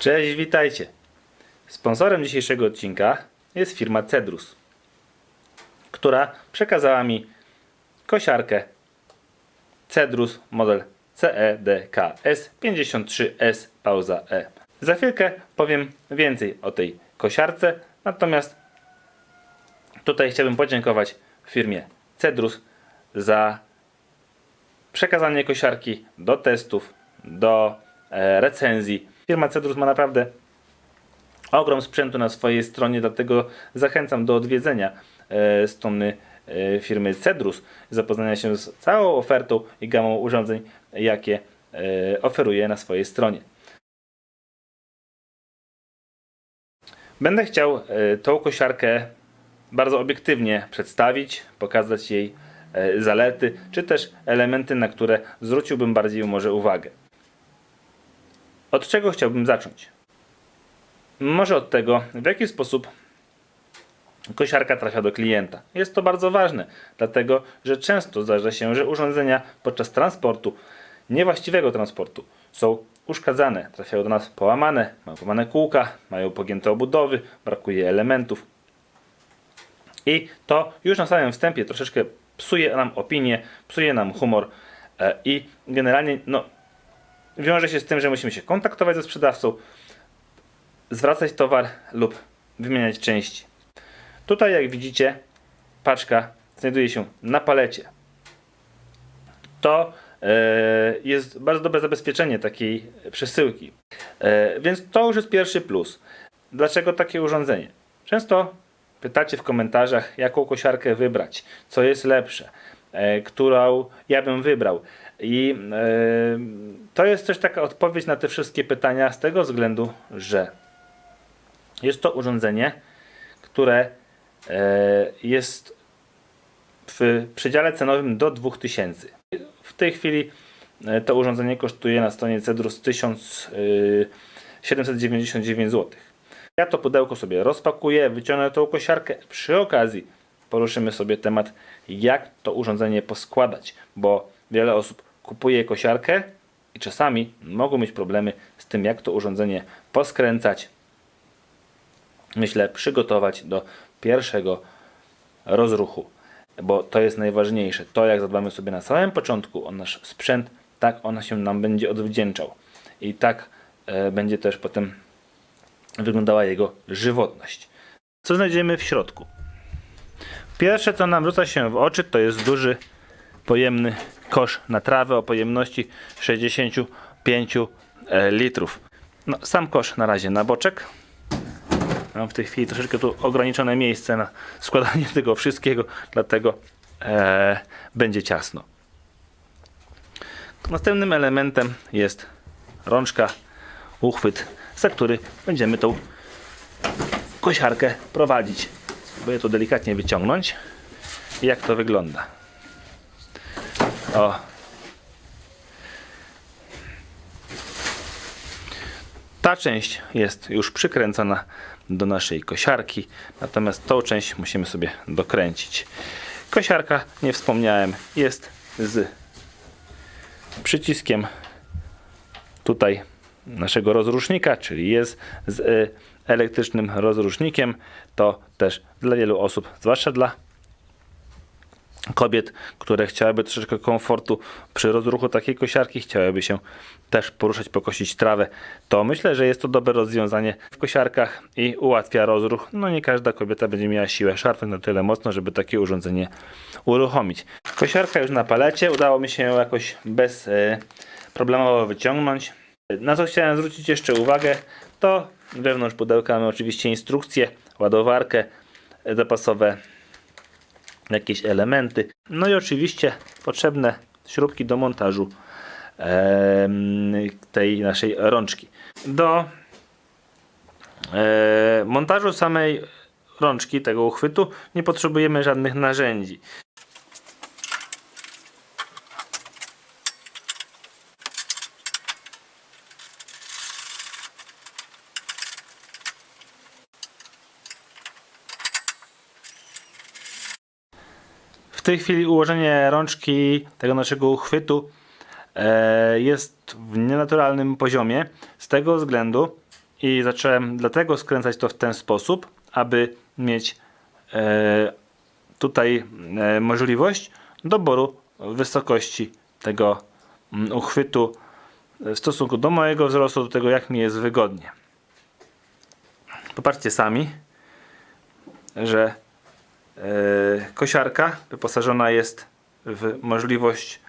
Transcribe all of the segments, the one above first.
Cześć, witajcie. Sponsorem dzisiejszego odcinka jest firma Cedrus, która przekazała mi kosiarkę Cedrus model CEDKS 53S pauza E. Za chwilkę powiem więcej o tej kosiarce, natomiast tutaj chciałbym podziękować firmie Cedrus za przekazanie kosiarki do testów, do e, recenzji. Firma Cedrus ma naprawdę ogrom sprzętu na swojej stronie, dlatego zachęcam do odwiedzenia e, strony e, firmy Cedrus, zapoznania się z całą ofertą i gamą urządzeń, jakie e, oferuje na swojej stronie. Będę chciał e, tą kosiarkę bardzo obiektywnie przedstawić, pokazać jej e, zalety, czy też elementy, na które zwróciłbym bardziej może uwagę. Od czego chciałbym zacząć? Może od tego, w jaki sposób kosiarka trafia do klienta. Jest to bardzo ważne, dlatego że często zdarza się, że urządzenia podczas transportu, niewłaściwego transportu, są uszkadzane, trafiają do nas połamane, mają połamane kółka, mają pogięte obudowy, brakuje elementów. I to już na samym wstępie troszeczkę psuje nam opinię, psuje nam humor e, i generalnie no, wiąże się z tym, że musimy się kontaktować ze sprzedawcą, zwracać towar lub wymieniać części. Tutaj jak widzicie paczka znajduje się na palecie. To e, jest bardzo dobre zabezpieczenie takiej przesyłki. E, więc to już jest pierwszy plus. Dlaczego takie urządzenie? Często pytacie w komentarzach, jaką kosiarkę wybrać, co jest lepsze, e, którą ja bym wybrał. I e, to jest też taka odpowiedź na te wszystkie pytania z tego względu, że jest to urządzenie, które e, jest w przedziale cenowym do 2000. W tej chwili e, to urządzenie kosztuje na stronie Cedrus 1799 zł. Ja to pudełko sobie rozpakuję, wyciągnę tą kosiarkę. Przy okazji poruszymy sobie temat, jak to urządzenie poskładać, bo wiele osób kupuje kosiarkę i czasami mogą mieć problemy z tym, jak to urządzenie poskręcać. Myślę, przygotować do pierwszego rozruchu, bo to jest najważniejsze. To, jak zadbamy sobie na samym początku o nasz sprzęt, tak on się nam będzie odwdzięczał. I tak e, będzie też potem wyglądała jego żywotność. Co znajdziemy w środku? Pierwsze, co nam rzuca się w oczy, to jest duży, pojemny kosz na trawę o pojemności 65 e, litrów. No, sam kosz na razie na boczek. Mam w tej chwili troszeczkę tu ograniczone miejsce na składanie tego wszystkiego, dlatego e, będzie ciasno. Następnym elementem jest rączka, uchwyt, za który będziemy tą kosiarkę prowadzić. Spróbuję to delikatnie wyciągnąć. Jak to wygląda? O. Ta część jest już przykręcona do naszej kosiarki, natomiast tą część musimy sobie dokręcić. Kosiarka, nie wspomniałem, jest z przyciskiem tutaj naszego rozrusznika, czyli jest z y, elektrycznym rozrusznikiem. To też dla wielu osób, zwłaszcza dla kobiet, które chciałyby troszeczkę komfortu przy rozruchu takiej kosiarki, chciałyby się też poruszać, pokosić trawę, to myślę, że jest to dobre rozwiązanie w kosiarkach i ułatwia rozruch. No nie każda kobieta będzie miała siłę szarpnąć na tyle mocno, żeby takie urządzenie uruchomić. Kosiarka już na palecie, udało mi się ją jakoś bez e, wyciągnąć. Na co chciałem zwrócić jeszcze uwagę, to wewnątrz pudełka mamy oczywiście instrukcję, ładowarkę, e, zapasowe jakieś elementy. No i oczywiście potrzebne śrubki do montażu tej naszej rączki. Do montażu samej rączki, tego uchwytu, nie potrzebujemy żadnych narzędzi. Tej chwili ułożenie rączki tego naszego uchwytu e, jest w nienaturalnym poziomie z tego względu, I zacząłem dlatego skręcać to w ten sposób, aby mieć e, tutaj e, możliwość doboru wysokości tego mm, uchwytu w stosunku do mojego wzrostu, do tego jak mi jest wygodnie. Popatrzcie sami, że kosiarka wyposażona jest w możliwość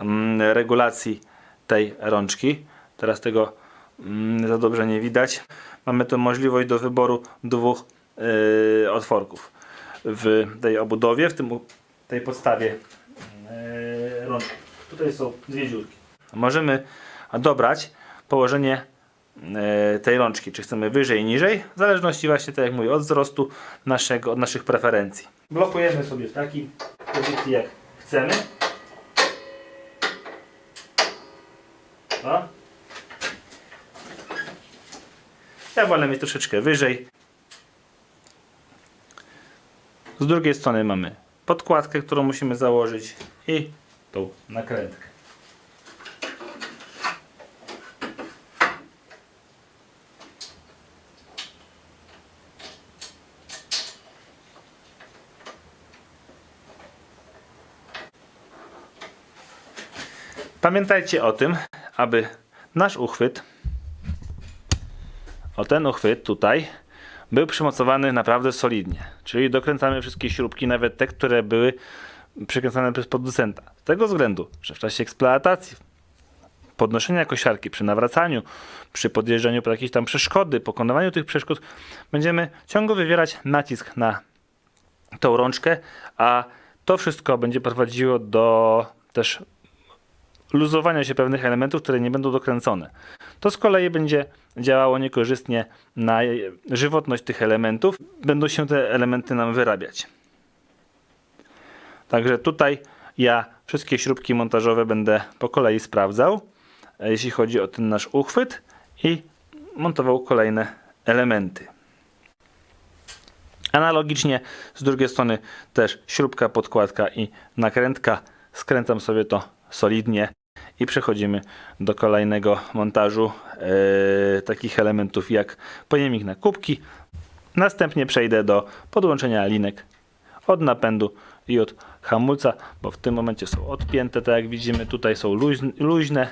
mm, regulacji tej rączki. Teraz tego mm, za dobrze nie widać. Mamy tu możliwość do wyboru dwóch e, otworków w tej obudowie, w tym tej podstawie e, rączki. Tutaj są dwie dziurki. Możemy dobrać położenie e, tej rączki, czy chcemy wyżej, niżej, w zależności właśnie, tak jak mówię, od wzrostu naszego, od naszych preferencji. Blokujemy sobie w takiej pozycji, jak chcemy. O. Ja wolę mieć troszeczkę wyżej. Z drugiej strony mamy podkładkę, którą musimy założyć i tą nakrętkę. Pamiętajcie o tym, aby nasz uchwyt, o ten uchwyt tutaj, był przymocowany naprawdę solidnie. Czyli dokręcamy wszystkie śrubki, nawet te, które były przykręcane przez producenta. Z tego względu, że w czasie eksploatacji, podnoszenia kosiarki, przy nawracaniu, przy podjeżdżaniu po jakieś tam przeszkody, pokonywaniu tych przeszkód, będziemy ciągle wywierać nacisk na tą rączkę, a to wszystko będzie prowadziło do też luzowania się pewnych elementów, które nie będą dokręcone. To z kolei będzie działało niekorzystnie na żywotność tych elementów. Będą się te elementy nam wyrabiać. Także tutaj ja wszystkie śrubki montażowe będę po kolei sprawdzał, e, jeśli chodzi o ten nasz uchwyt i montował kolejne elementy. Analogicznie z drugiej strony też śrubka, podkładka i nakrętka. Skręcam sobie to solidnie i przechodzimy do kolejnego montażu e, takich elementów jak pojemnik na kubki. Następnie przejdę do podłączenia linek od napędu i od hamulca, bo w tym momencie są odpięte, tak jak widzimy tutaj są luźn- luźne.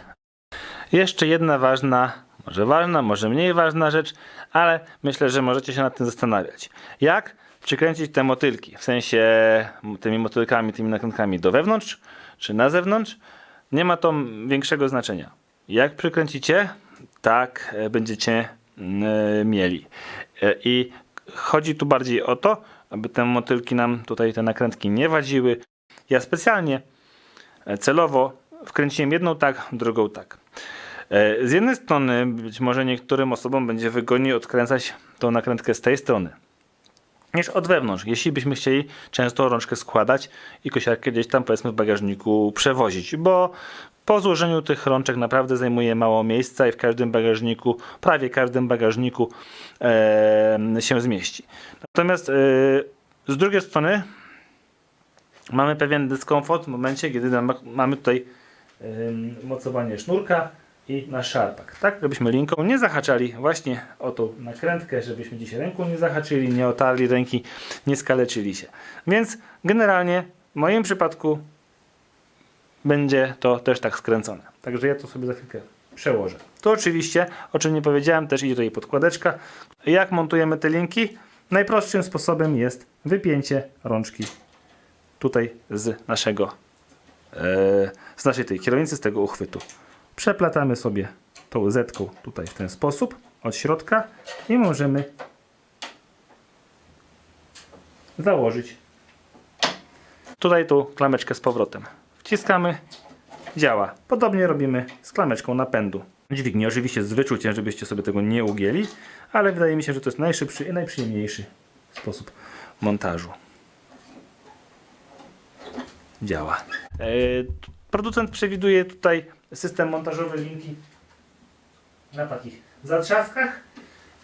Jeszcze jedna ważna, może ważna, może mniej ważna rzecz, ale myślę, że możecie się nad tym zastanawiać. Jak przykręcić te motylki, w sensie tymi motylkami, tymi nakrętkami do wewnątrz czy na zewnątrz? Nie ma to większego znaczenia. Jak przykręcicie, tak e, będziecie mm, e, mieli. E, I chodzi tu bardziej o to, aby te motylki nam tutaj te nakrętki nie wadziły. Ja specjalnie celowo wkręciłem jedną tak, drugą tak. Z jednej strony być może niektórym osobom będzie wygodniej odkręcać tą nakrętkę z tej strony niż od wewnątrz. Jeśli byśmy chcieli często rączkę składać i kosiarkę gdzieś tam powiedzmy w bagażniku przewozić, bo po złożeniu tych rączek naprawdę zajmuje mało miejsca i w każdym bagażniku, prawie każdym bagażniku e, się zmieści. Natomiast e, z drugiej strony mamy pewien dyskomfort w momencie, kiedy mamy tutaj ym, mocowanie sznurka i nasz szarpak. Tak, żebyśmy linką nie zahaczali właśnie o tą nakrętkę, żebyśmy dzisiaj ręką nie zahaczyli, nie otarli ręki, nie skaleczyli się. Więc generalnie w moim przypadku będzie to też tak skręcone. Także ja to sobie za chwilkę przełożę. To oczywiście, o czym nie powiedziałem, też idzie tutaj podkładeczka. Jak montujemy te linki? Najprostszym sposobem jest wypięcie rączki tutaj z naszego e, z naszej tej kierownicy, z tego uchwytu. Przeplatamy sobie tą zetką tutaj w ten sposób od środka i możemy założyć tutaj tą klameczkę z powrotem. Wciskamy, działa. Podobnie robimy z klameczką napędu. Dźwignię oczywiście z wyczuciem, żebyście sobie tego nie ugięli, ale wydaje mi się, że to jest najszybszy i najprzyjemniejszy sposób montażu działa. Producent przewiduje tutaj system montażowy linki na takich zatrzaskach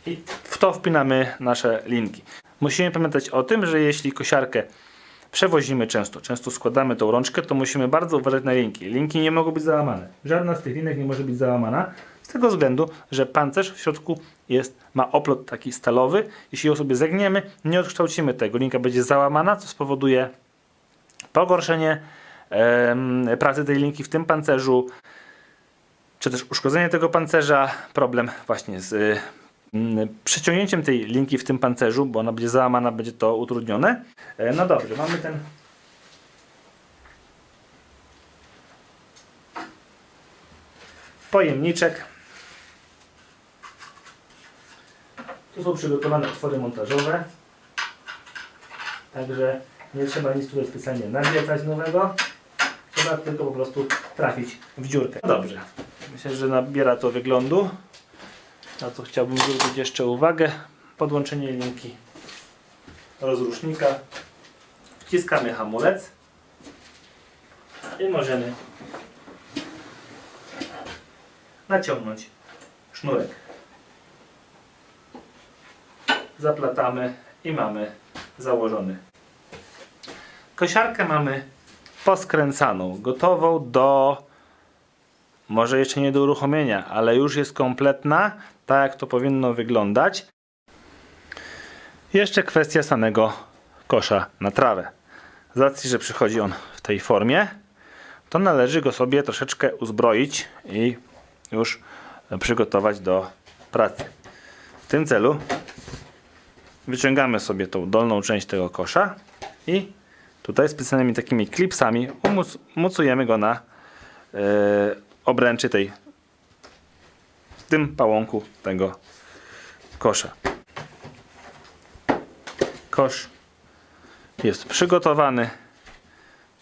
i w to wpinamy nasze linki. Musimy pamiętać o tym, że jeśli kosiarkę przewozimy często, często składamy tą rączkę, to musimy bardzo uważać na linki. Linki nie mogą być załamane. Żadna z tych linek nie może być załamana. Z tego względu, że pancerz w środku jest, ma oplot taki stalowy. Jeśli ją sobie zegniemy, nie odkształcimy tego. Linka będzie załamana, co spowoduje pogorszenie pracy tej linki w tym pancerzu, czy też uszkodzenie tego pancerza, problem właśnie z przeciągnięciem tej linki w tym pancerzu, bo ona będzie załamana, będzie to utrudnione. E, No dobrze, mamy ten pojemniczek. Tu są przygotowane otwory montażowe. Także nie trzeba nic tutaj specjalnie nawiecać nowego. Trzeba tylko po prostu trafić w dziurkę. No dobrze. Myślę, że nabiera to wyglądu. Na co chciałbym zwrócić jeszcze uwagę. Podłączenie linki rozrusznika. Wciskamy hamulec i możemy naciągnąć sznurek. Zaplatamy i mamy założony. Kosiarkę mamy poskręcaną, gotową do może jeszcze nie do uruchomienia, ale już jest kompletna, tak jak to powinno wyglądać. Jeszcze kwestia samego kosza na trawę. Z racji, że przychodzi on w tej formie, to należy go sobie troszeczkę uzbroić i już przygotować do pracy. W tym celu wyciągamy sobie tą dolną część tego kosza i tutaj specjalnymi takimi klipsami umoc- umocujemy go na e, obręczy tej w tym pałąku tego kosza. Kosz jest przygotowany.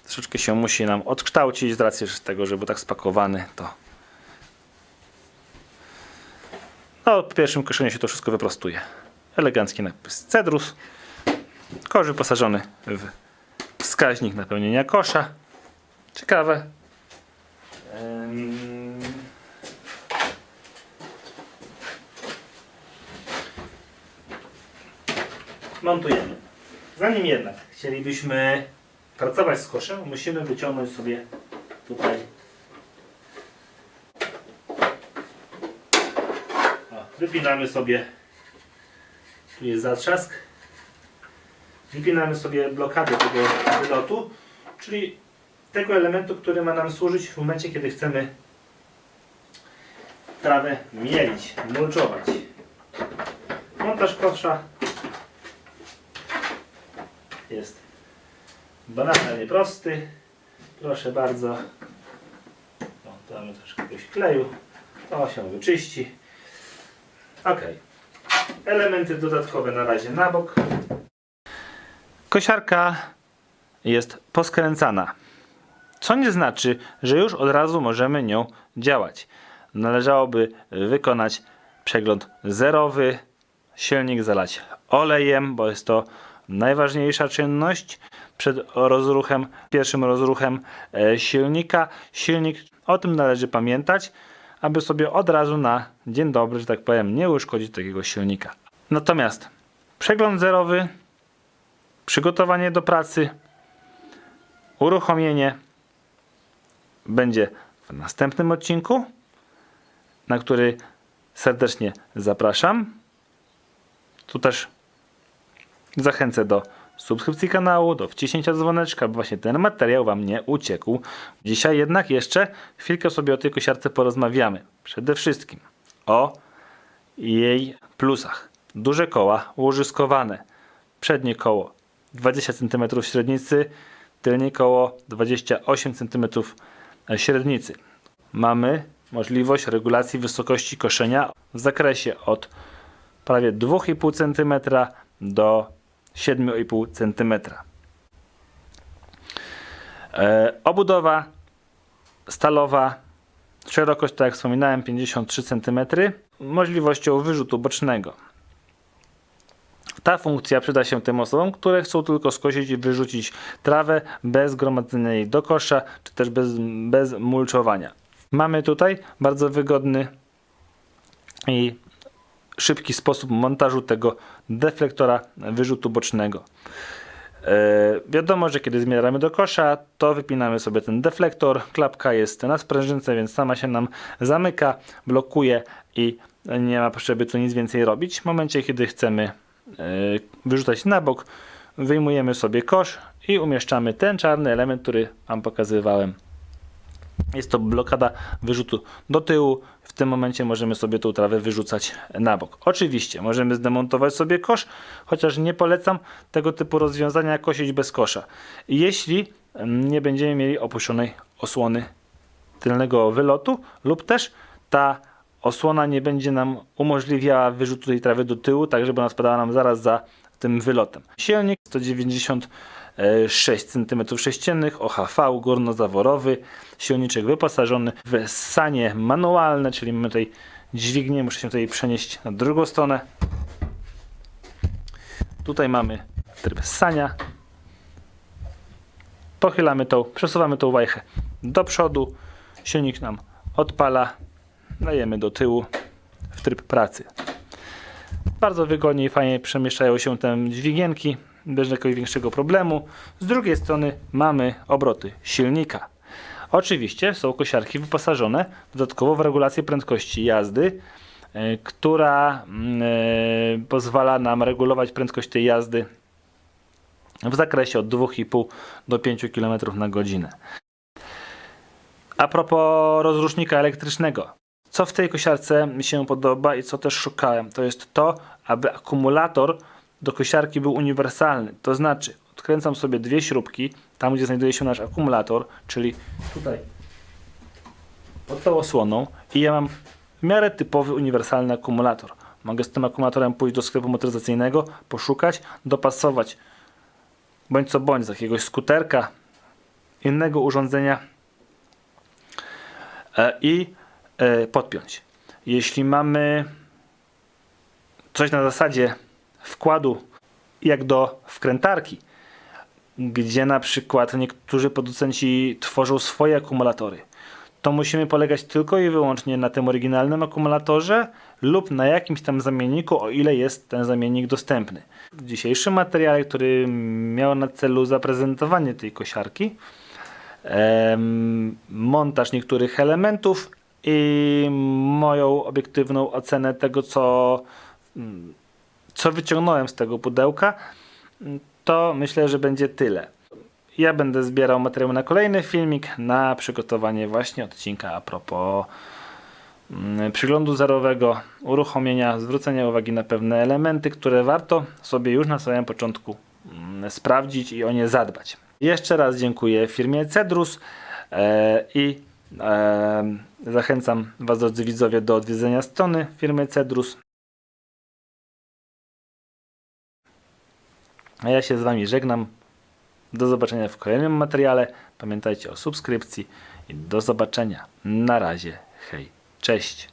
Troszeczkę się musi nam odkształcić z racji tego, że był tak spakowany, to no, po pierwszym koszeniu się to wszystko wyprostuje. Elegancki napis Cedrus. Kosz wyposażony w wskaźnik napełnienia kosza. Ciekawe. Em, Montujemy. Zanim jednak chcielibyśmy pracować z koszem, musimy wyciągnąć sobie tutaj o, wypinamy sobie tu jest zatrzask wypinamy sobie blokadę tego wylotu czyli tego elementu, który ma nam służyć w momencie, kiedy chcemy trawę mielić, mulczować. Montaż kosza jest banalnie prosty. Proszę bardzo. O, damy troszkę jakiegoś kleju. To się wyczyści. Ok. Elementy dodatkowe na razie na bok. Kosiarka jest poskręcana. Co nie znaczy, że już od razu możemy nią działać. Należałoby wykonać przegląd zerowy, silnik zalać olejem, bo jest to najważniejsza czynność przed rozruchem, pierwszym rozruchem e, silnika. Silnik, o tym należy pamiętać, aby sobie od razu na dzień dobry, że tak powiem, nie uszkodzić takiego silnika. Natomiast przegląd zerowy, przygotowanie do pracy, uruchomienie będzie w następnym odcinku, na który serdecznie zapraszam. Tu też zachęcę do subskrypcji kanału, do wciśnięcia dzwoneczka, by właśnie ten materiał Wam nie uciekł. Dzisiaj jednak jeszcze chwilkę sobie o tej kosiarce porozmawiamy. Przede wszystkim o jej plusach. Duże koła łożyskowane. Przednie koło 20 cm średnicy, tylnie koło 28 cm średnicy. Mamy możliwość regulacji wysokości koszenia w zakresie od prawie 2,5 cm do 7,5 cm. E, obudowa stalowa, szerokość, tak jak wspominałem, 53 cm, możliwością wyrzutu bocznego. Ta funkcja przyda się tym osobom, które chcą tylko skosić i wyrzucić trawę bez gromadzenia jej do kosza, czy też bez, bez mulczowania. Mamy tutaj bardzo wygodny i szybki sposób montażu tego deflektora wyrzutu bocznego. E, wiadomo, że kiedy zmierzamy do kosza, to wypinamy sobie ten deflektor. Klapka jest na sprężynce, więc sama się nam zamyka, blokuje i nie ma potrzeby tu nic więcej robić. W momencie, kiedy chcemy wyrzucać na bok, wyjmujemy sobie kosz i umieszczamy ten czarny element, który Wam pokazywałem. Jest to blokada wyrzutu do tyłu. W tym momencie możemy sobie tą trawę wyrzucać na bok. Oczywiście możemy zdemontować sobie kosz, chociaż nie polecam tego typu rozwiązania kosić bez kosza. Jeśli mm, nie będziemy mieli opuszczonej osłony tylnego wylotu lub też ta osłona nie będzie nam umożliwiała wyrzutu tej trawy do tyłu, tak żeby ona spadała nam zaraz za tym wylotem. Silnik 196 cm3 OHV górnozaworowy, silniczek wyposażony w sanie manualne, czyli mamy tutaj dźwignię, muszę się tutaj przenieść na drugą stronę. Tutaj mamy tryb sania. Pochylamy tą, przesuwamy tą wajchę do przodu, silnik nam odpala, dajemy do tyłu w tryb pracy. Bardzo wygodnie i fajnie przemieszczają się te dźwigienki, bez jakiegoś większego problemu. Z drugiej strony mamy obroty silnika. Oczywiście są kosiarki wyposażone dodatkowo w regulację prędkości jazdy, e, która mm, e, pozwala nam regulować prędkość tej jazdy w zakresie od 2,5 do 5 km na godzinę. A propos rozrusznika elektrycznego. Co w tej kosiarce mi się podoba i co też szukałem, to jest to, aby akumulator do kosiarki był uniwersalny. To znaczy, odkręcam sobie dwie śrubki, tam gdzie znajduje się nasz akumulator, czyli tutaj pod tą osłoną i ja mam w miarę typowy, uniwersalny akumulator. Mogę z tym akumulatorem pójść do sklepu motoryzacyjnego, poszukać, dopasować bądź co bądź z jakiegoś skuterka, innego urządzenia e, i podpiąć. Jeśli mamy coś na zasadzie wkładu jak do wkrętarki, gdzie na przykład niektórzy producenci tworzą swoje akumulatory, to musimy polegać tylko i wyłącznie na tym oryginalnym akumulatorze lub na jakimś tam zamienniku, o ile jest ten zamiennik dostępny. W dzisiejszym materiale, który miał na celu zaprezentowanie tej kosiarki, montaż niektórych elementów i moją obiektywną ocenę tego, co, mm, co wyciągnąłem z tego pudełka, to myślę, że będzie tyle. Ja będę zbierał materiał na kolejny filmik, na przygotowanie właśnie odcinka a propos mm, przyglądu zerowego, uruchomienia, zwrócenia uwagi na pewne elementy, które warto sobie już na samym początku mm, sprawdzić i o nie zadbać. Jeszcze raz dziękuję firmie Cedrus e, i zachęcam Was, drodzy widzowie, do odwiedzenia strony firmy Cedrus. A ja się z Wami żegnam. Do zobaczenia w kolejnym materiale. Pamiętajcie o subskrypcji i do zobaczenia. Na razie. Hej. Cześć.